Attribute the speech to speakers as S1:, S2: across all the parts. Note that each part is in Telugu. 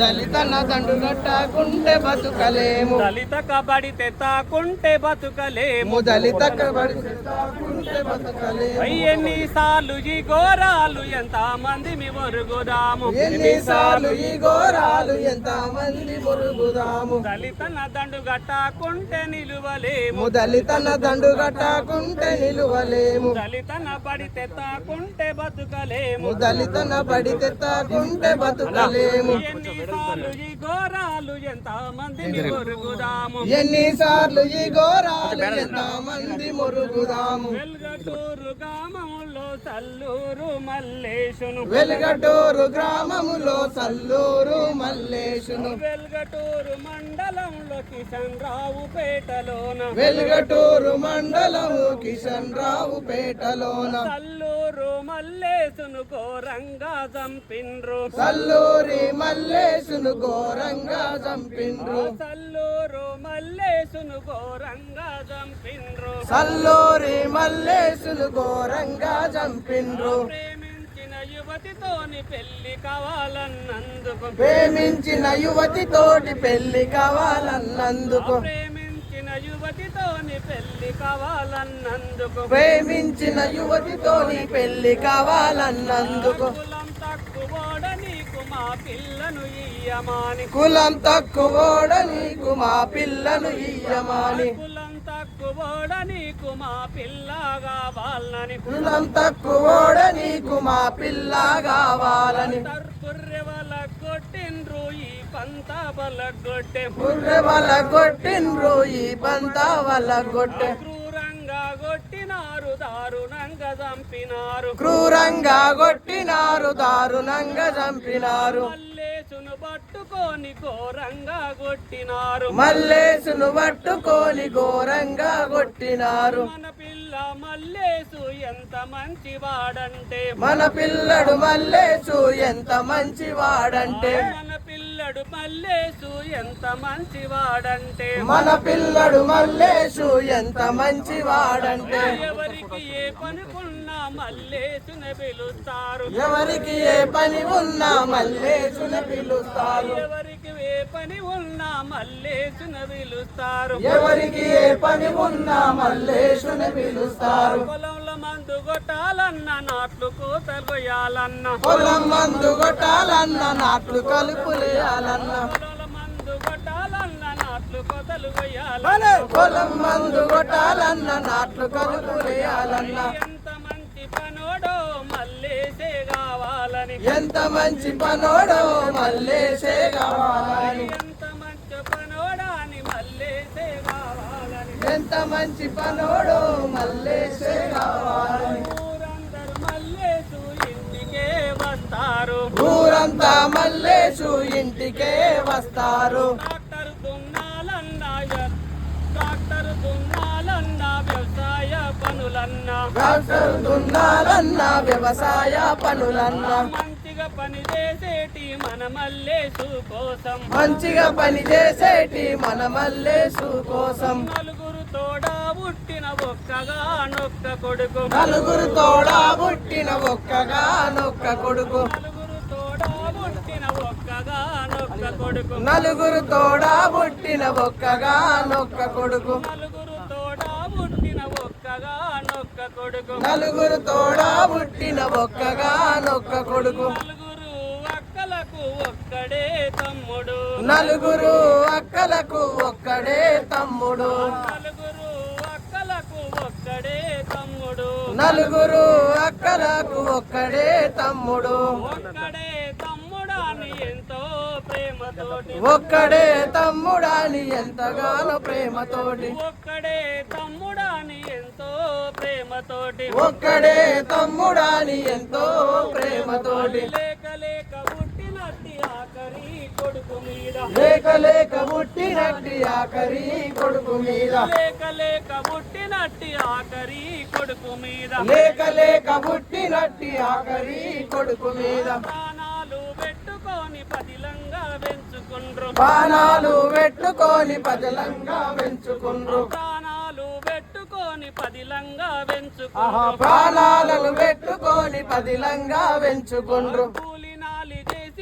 S1: దళితన దండు కట్టకుంటే బతుకలేము.
S2: దళిత కబడి తెత్తాకుంటే బతుకలేము.
S1: దళిత కబడి బతుకలేము.
S2: ఎన్నిసార్లు ఈ ఘోరాలు ఎంత మంది మీ ఒరుగుదాము?
S1: ఎన్నిసార్లు ఈ ఘోరాలు ఎంత మంది మురుగుదాము
S2: దళితన దండు గట్టాకుంటే నిలువలేము
S1: దళితన దండు కట్టకుంటే నిలువలేము.
S2: దళితన బడి తెత్తాకుంటే బతుకలేము.
S1: దళితన బడి తెత్తకుంటే బతుకలేము.
S2: ఎన్నిసార్లు ఈ ఘోరాలు ఎంత మంది మీ ఒరుగుదాము
S1: ఎన్నిసార్లు ఈ ఘోరాలు ఎంత మంది మురుగుదాము?
S2: వెల్గటూరు గ్రామములో సల్లూరు మల్లేశును
S1: వెలుగటూరు గ్రామములో సల్లూరు మల్లేశును.
S2: వెల్గటూరు మండలంలో కిషన్ రావు పేటలోన.
S1: వెలుగటూరు మండలము కిషన్ రావు పేటలోన.
S2: సల్లూరు మల్లేసును ఘోరంగా చంపిండ్రు
S1: సల్లూరి మల్లేశును ఘోరంగా చంపిండ్రు
S2: సల్లూరు మల్లేసును ఘోరంగా చంపిండ్రు
S1: సల్లూరి మల్లేశును ఘోరంగా చంపిండ్రు
S2: ప్రేమించిన యువతితోని పెళ్ళి కావాలన్నందుకు.
S1: ప్రేమించిన యువతి తోటి పెళ్ళి కావాలన్నందుకు.
S2: ప్రేమించిన యువతితోని పెళ్ళి కావాలన్నందుకు.
S1: ప్రేమించిన యువతితోని పెళ్ళి కావాలన్నందుకు.
S2: కులం తక్కువోడ నీకు మా పిల్లను ఇయ్యమాని.
S1: కులం తక్కువోడ నీకు మా పిల్లను ఇయ్యమాని.
S2: కులం తక్కువోడ నీకు మా పిల్ల కావాలని.
S1: కులం తక్కువోడ నీకు మా పిల్ల కావాలని.
S2: పంత బలగొట్టె
S1: ఈ పంత
S2: క్రూరంగా కొట్టినారు దారుణంగా చంపినారు.
S1: క్రూరంగా కొట్టినారు దారుణంగా చంపినారు.
S2: మల్లేసును పట్టుకొని ఘోరంగా కొట్టినారు.
S1: మల్లేసును పట్టుకొని ఘోరంగా కొట్టినారు.
S2: మన పిల్ల మల్లేసు ఎంత మంచి వాడంటే
S1: మన పిల్లడు మల్లేసు ఎంత మంచి వాడంటే
S2: మన పిల్లడు మల్లేసు ఎంత మంచి వాడంటే
S1: మన పిల్లడు మల్లేసు ఎంత మంచి వాడంటే
S2: ఎవరికి ఏ పనుకున్నా మల్లేసున పిలుస్తారు.
S1: ఎవరికి ఏ పని ఉన్నా మల్లేసున పిలుస్తారు.
S2: ఎవరికి ఏ పని ఉన్నా మల్లేసున పిలుస్తారు.
S1: ఎవరికి ఏ పని ఉన్నా మల్లేసున పిలుస్తారు.
S2: పొలంలో మందు కొట్టాలన్న నాట్లు కూతలు కొయ్యాలన్న.
S1: పొలం మందు కొట్టాలన్న నాట్లు కలుపులేయాలన్న
S2: మందు కొట్టాలన్న నాట్లు కోతలు కొయ్యాలన్న.
S1: పొలం మందు కొట్టాలన్న నాట్లు కలుపులేయాలన్న
S2: ఎంత మంచి పనోడో మల్లేసే కావాలని.
S1: ఎంత మంచి పనోడో మల్లేసే కావాలని.
S2: ఎంత మంచి
S1: పనోడో
S2: ఇంటికే వస్తారు.
S1: ఊరంతా మల్లేసు ఇంటికే వస్తారు.
S2: ట్రాక్టర్ దున్నాలన్నా వ్యవసాయ పనులన్నా.
S1: డాక్టర్ దున్నాలన్న వ్యవసాయ పనులన్న.
S2: మంచిగా పని చేసేటి మన మల్లేసు కోసం.
S1: మంచిగా పని చేసేటి మన మల్లేసు కోసం.
S2: పుట్టిన ఒక్కగా నొక్క కొడుకు.
S1: నలుగురు తోడా పుట్టిన ఒక్కగా నొక్క కొడుకు.
S2: నలుగురు తోడా పుట్టిన ఒక్కగా నొక్క కొడుకు.
S1: నలుగురు తోడా పుట్టిన ఒక్కగా నొక్క కొడుకు.
S2: నలుగురు తోడా పుట్టిన ఒక్కగా నొక్క కొడుకు
S1: నలుగురు తోడా పుట్టిన ఒక్కగా నొక్క కొడుకు
S2: నలుగురు అక్కలకు ఒక్కడే తమ్ముడు
S1: నలుగురు అక్కలకు ఒక్కడే తమ్ముడు
S2: నలుగురు అక్కలకు ఒక్కడే తమ్ముడు
S1: నలుగురు అక్కలకు ఒక్కడే తమ్ముడు.
S2: ఒక్కడే తమ్ముడాని ఎంతో ప్రేమతోటి.
S1: ఒక్కడే తమ్ముడాని ఎంతగానో ప్రేమతోటి.
S2: ఒక్కడే తమ్ముడాని ఎంతో ప్రేమతోటి.
S1: ఒక్కడే తమ్ముడాని ఎంతో ప్రేమతోటి.
S2: లేక లేక పుట్టినట్టి ఆఖరి కొడుకు మీద.
S1: లేక లేక పుట్టినట్టి ఆఖరి కొడుకు మీద.
S2: లేక లేక పుట్టినట్టి ఆఖరి కొడుకు మీద. ప్రాణాలు పెట్టుకొని పదిలంగా పెంచుకుండ్రు.
S1: బాణాలు పెట్టుకొని పజలంగా పెంచుకుండ్రు.
S2: ప్రాణాలు పెట్టుకొని పదిలంగా పెంచుకుండ్రు.
S1: ప్రాణాలను పెట్టుకొని పదిలంగా పెంచుకుండ్రు.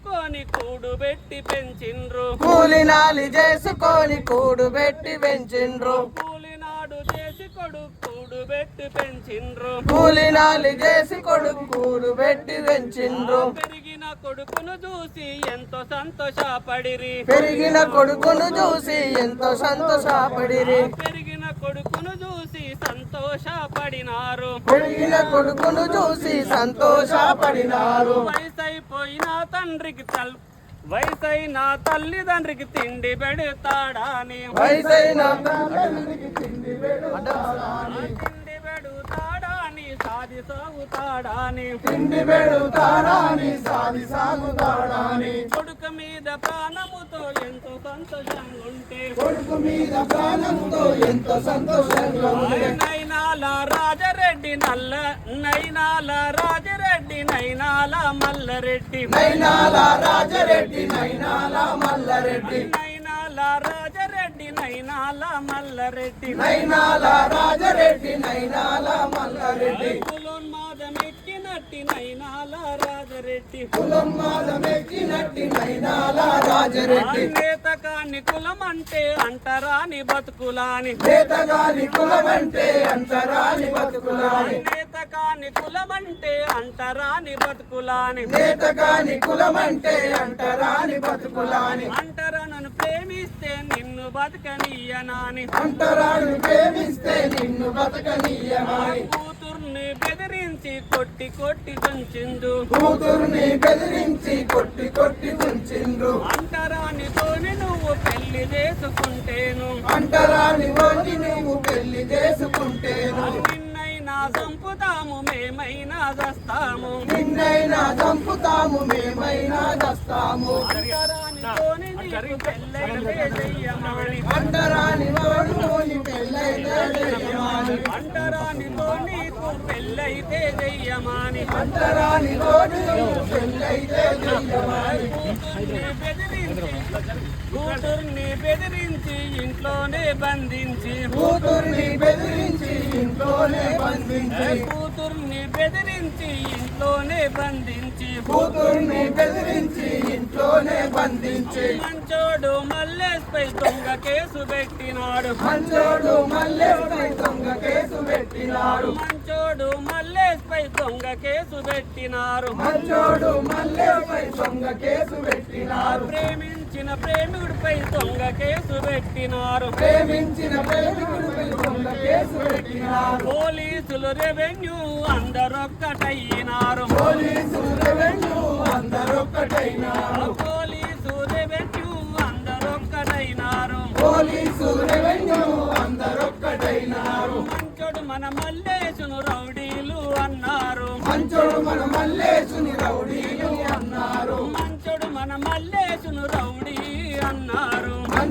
S2: చేసుకొని కూడు పెట్టి పెంచిండ్రు
S1: కూలినాలి చేసుకొని కూడు పెట్టి పెంచిండ్రు
S2: కూలినాడు చేసి కొడు కూడు పెట్టి పెంచిండ్రు
S1: కూలినాలి చేసి కొడుకు కూడు పెట్టి పెంచిండ్రు
S2: పెరిగిన కొడుకును చూసి ఎంతో సంతోషపడిరి.
S1: పెరిగిన కొడుకును చూసి ఎంతో సంతోషపడిరి.
S2: పెరిగిన కొడుకును చూసి సంతోషపడినారు.
S1: పెరిగిన కొడుకును చూసి సంతోషపడినారు.
S2: పోయినా తండ్రికి తల్ వయసైనా తల్లిదండ్రికి తిండి పెడతాడా పెడతాడని
S1: వయసైన
S2: తిండి పెడతాడా సాది సాగుతాడని.
S1: తిండి పెడుతారాని సాది సాగుతాడాని.
S2: కొడుకు మీద ప్రాణముతో ఎంతో సంతోషంగా ఉంటే
S1: కొడుకు మీద ప్రాణంతో ఎంతో సంతోషంగా ఉంది
S2: నైనాల రాజరెడ్డి నల్ల నైనాల రాజరెడ్డి నైనాల మల్లరెడ్డి.
S1: నైనాల రాజరెడ్డి నైనాల మల్లారెడ్డి.
S2: నైనాల మల్లరెడ్డి.
S1: నైనాల రాజరెడ్డి నైనాల మల్లారెడ్డి.
S2: కులోన్మాదమెక్కినట్టి నైనాల రాజరెడ్డి.
S1: కులం మాదమెక్కినట్టి నైనాల రాజరెడ్డి.
S2: నేతకాన్ని కులం అంటే అంటరాని బతుకులాని.
S1: వేతగాని కులమంటే అంతరాని బతుకులాని.
S2: నేతకాన్ని కులం అంటే అంటరాని బతుకులాని.
S1: నేతగాని కులమంటే అంటరాని బతుకులాని.
S2: నిన్ను బతకనీయనాని.
S1: అంటరాడు ప్రేమిస్తే నిన్ను బతకనీయమాని
S2: కూతుర్ని బెదిరించి కొట్టి కొట్టి తుంచిందు
S1: కూతుర్ని బెదిరించి కొట్టి కొట్టి ఉంచిండ్రు
S2: అంటరానితోని నువ్వు పెళ్ళి చేసుకుంటేను.
S1: అంటరాని వాణ్ణి నువ్వు పెళ్ళి చేసుకుంటేను.
S2: నిన్నైనా చంపుతాము మేమైనా చస్తాము.
S1: నిన్నైనా చంపుతాము మేమైనా దస్తాము
S2: అంటరానితోని నీకు పెళ్ళైతే చెయ్యమాని
S1: అంటరాని వాడు నీ పెళ్ళైతే చెయ్యమాని
S2: అంటరానితో నీకు పెళ్ళైతే చెయ్యమాని
S1: అంటరాని వాడు నువ్వు పెళ్ళైతే చెయ్యమాని
S2: కూతుర్ని బెదిరించి కూతుర్ని బెదిరించి ఇంట్లోనే బంధించి
S1: కూతుర్ని బెదిరించి ఇంట్లోనే బంధించి
S2: కూతుర్ని బెదిరించి ఇంట్లోనే బంధించి.
S1: కూతుర్ని బెదిరించి ఇంట్లోనే బంధించి.
S2: మంచోడు మల్లేస్పై దొంగ కేసు పెట్టినాడు.
S1: మంచోడు మల్లెపై దొంగ కేసు పెట్టినాడు.
S2: మంచోడు మల్లేస్పై దొంగ కేసు పెట్టినారు.
S1: మంచోడు మల్లెపై దొంగ కేసు పెట్టినారు.
S2: ప్రేమించిన ప్రేమికుడిపై దొంగ కేసు పెట్టినారు.
S1: ప్రేమించిన ప్రేమికుడిపై దొంగ కేసు పెట్టినారు.
S2: పోలీసులు రెవెన్యూ అందరొక్కటయ్యినారు
S1: పోలీసులు రెవెన్యూ అందరొక్కటైనారు.
S2: పోలీసు రెవెన్యూ అందరొక్కటైనారు.
S1: పోలీసు రెవెన్యూ అందరొక్కటైనారు.
S2: మంచోడు మన మల్లేశును రౌడీలు అన్నారు.
S1: మంచోడు మన మల్లేసుని రౌడీలు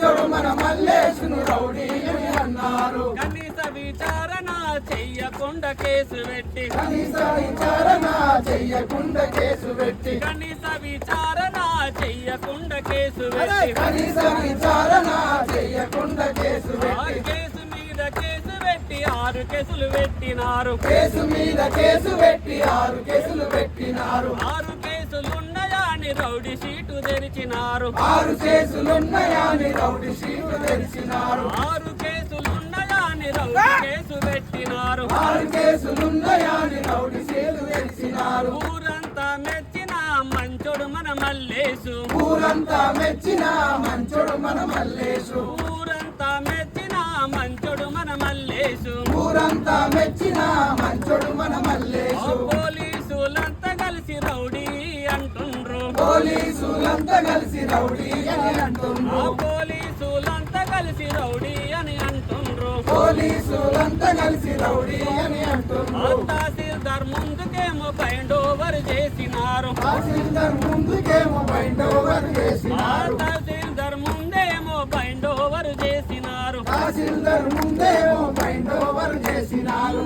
S2: మంచోడు మన
S1: మల్లేసును రౌడీలు అన్నారు.
S2: కనీస విచారణ చెయ్యకుండా కేసు పెట్టి.
S1: కనీస విచారణ చెయ్యకుండా కేసు పెట్టి.
S2: కనీస విచారణ చెయ్యకుండా కేసు పెట్టి.
S1: కనీస విచారణ చెయ్యకుండా కేసు పెట్టి.
S2: కేసు మీద కేసు పెట్టి ఆరు కేసులు పెట్టినారు.
S1: కేసు మీద కేసు పెట్టి ఆరు కేసులు పెట్టినారు.
S2: ఆరు కేసులున్నాయా అని రౌడీ షీటు తెరిచినారు.
S1: ఆరు కేసులున్నాయని రౌడీ షీటు తెరిచినారు.
S2: ఆరు కేసులున్నాయా అని రౌడీ కేసు పెట్టినారు.
S1: ఆరు కేసులున్నాయని రౌడీ షీటు తెరిచినారు.
S2: ఊరంతా మెచ్చిన మంచోడు మన మల్లేసు
S1: ఊరంతా మెచ్చిన మంచోడు మన మల్లేసు
S2: ఊరంతా మెచ్చిన మంచోడు మన మల్లేసు
S1: ఊరంతా మెచ్చిన మంచోడు మన మల్లేసు
S2: పోలీసులంతా కలిసి రౌడీ
S1: పోలీసులంతా కలిసి రౌడీ అని అంటుండ్రు.
S2: పోలీసులంతా కలిసి రౌడీ అని అంటుండ్రు.
S1: పోలీసులంతా కలిసి రౌడీ అని అంటుండ్రు.
S2: తహసీల్దార్ ముందుకేమో బైండ్ ఓవర్ చేసినారు.
S1: తహసీల్దార్ ముందుకేమో బైండ్ ఓవర్ చేసినారు.
S2: తహసీల్దార్ ముందేమో బైండ్ ఓవర్ చేసినారు.
S1: తహసీల్దార్ ముందేమో బైండ్ ఓవర్ చేసినారు.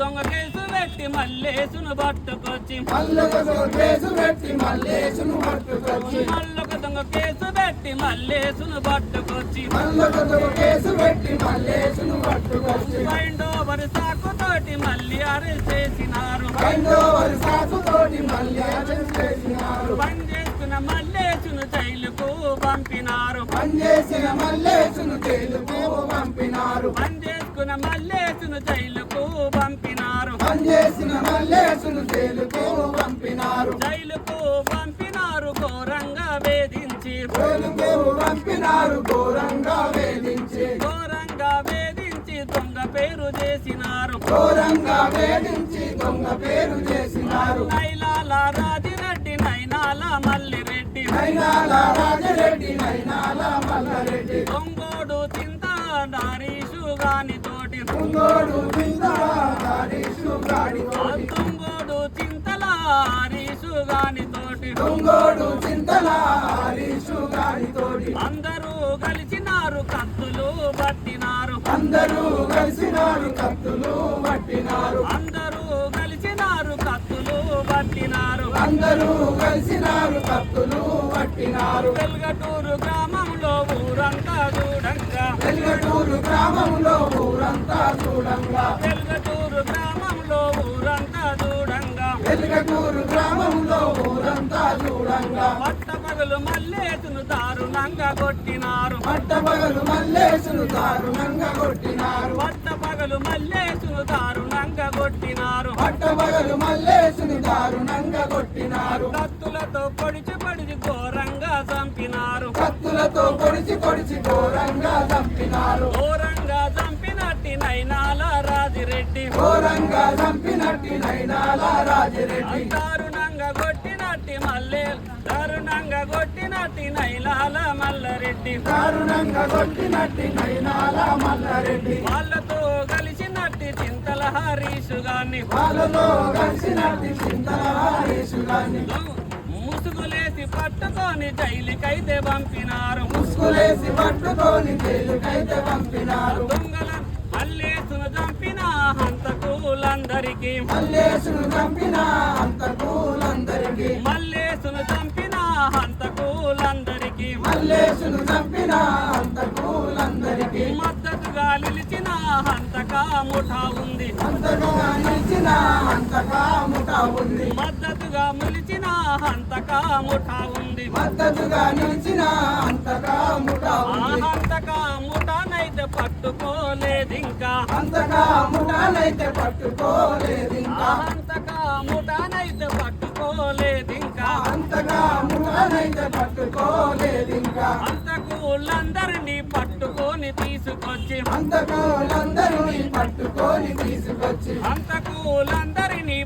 S2: దొంగ కేసు పెట్టి మల్లేసును పట్టుకొచ్చి.
S1: మల్లొక కేసు పెట్టి మల్లేసును పట్టుకొచ్చి.
S2: మళ్ళొక దొంగ కేసు పెట్టి మల్లేసును పట్టుకొచ్చి.
S1: మల్లకొండకు కేసు పెట్టి మల్లేసును పట్టుకొచ్చి.
S2: మైండ్ ఓవర్ సాకుతోటి మళ్ళీ అరెస్ట్ చేసినారు.
S1: ఐదోవరి సాకుతోటి మళ్ళీ అరెస్ట్ చేసినారు.
S2: పని మల్లేసును జైలుకు పంపినారు.
S1: పనిచేసిన మల్లేసును జైలుకు పంపినారు.
S2: పని చేసుకున్న మల్లేసును జైలుకు
S1: మల్లేసును జైలుకు పంపినారు.
S2: జైలుకు పంపినారు ఘోరంగా వేధించి.
S1: జైలుకు పంపినారు ఘోరంగా వేధించి.
S2: ఘోరంగా వేధించి దొంగ పేరు చేసినారు.
S1: ఘోరంగా వేధించి దొంగ పేరు చేసినారు.
S2: నైలాల రాజిరెడ్డి నైనాల మల్లిరెడ్డి.
S1: నైనాల రాజరెడ్డి నైనాల మల్లారెడ్డి.
S2: దొంగోడు చింత నారీషు గాని తోటి
S1: కుంగోడు చింతారీషు గాడితోటి
S2: దొంగోడు చింతల హరీషు గాని తోటి
S1: కుంగోడు చింతలారీషు గాడితోటి
S2: అందరూ కలిసినారు కత్తులు పట్టినారు.
S1: అందరూ కలిసినారు కత్తులు పట్టినారు.
S2: అందరూ కలిసినారు కత్తులు పట్టినారు.
S1: అందరూ కలిసినారు కత్తులు పట్టినారు.
S2: వెల్గటూరు గ్రామంలో ఊరంతా చూడంగా.
S1: వెల్గటూరు గ్రామంలో ఊరంతా చూడంగా.
S2: వెల్గటూరు ఊరంతా చూడంగా
S1: వెల్గటూరు గ్రామంలో ఊరంతా చూడంగా.
S2: పట్టపగలు మల్లేసును దారుణంగా కొట్టినారు.
S1: పట్టపగలు మల్లేసును దారుణంగా కొట్టినారు.
S2: పట్టపగలు మల్లేసును దారుణంగా కొట్టినారు.
S1: పట్టపగలు మల్లేసును దారుణంగా కొట్టినారు.
S2: కత్తులతో పొడిచి పొడిచి ఘోరంగా చంపినారు.
S1: కత్తులతో పొడిచి పొడిచి ఘోరంగా చంపినారు.
S2: ఘోరంగా చంపినట్టి నైనాల రాజిరెడ్డి.
S1: ఘోరంగా చంపినట్టి నైనాల రాజిరెడ్డి.
S2: దారుణంగా కొట్టినట్టి మల్లె దారుణంగా కొట్టినట్టి నైలాల మల్లారెడ్డి.
S1: దారుణంగా కొట్టినట్టి నైనాల మల్లారెడ్డి.
S2: వాళ్ళతో కలిసినట్టి చింతల హరీషు గాని
S1: వాళ్ళలో కలిసినట్టి చింతలారీషు గాని
S2: ముసుగులేసి పట్టుకొని జైలుకైతే పంపినారు.
S1: ముసుగులేసి పట్టుకొని జైలుకైతే పంపినారు.
S2: దొంగల హంతకులందరికీ
S1: మల్లేసును చంపిన అంతకులందరికీ
S2: మల్లేసును చంపిన హంతకులందరికీ.
S1: మల్లేసును చంపిన అంతకులందరికీ
S2: మద్దతుగా నిలిచిన హంతక ముఠా ఉంది.
S1: అంతగా నిలిచిన అంతగా ముఠా ఉంది.
S2: మద్దతుగా నిలిచిన హంతక ముఠా ఉంది.
S1: మద్దతుగా నిలిచిన
S2: ముఠానైతే పట్టుకోలేదు ఇంకా
S1: అంతగా ముఠానైతే పట్టుకోలేదు
S2: ఆ
S1: ఇంకా
S2: హంతక ముఠానైతే పట్టుకోలేదు ఇంకా
S1: అంతగా ముఠానైతే పట్టుకోలేదు ఇంకా
S2: హంతకులందరినీ పట్టుకొని తీసుకొచ్చి.
S1: అంతకులందరినీ పట్టుకొని తీసుకొచ్చి.
S2: హంతకులందరినీ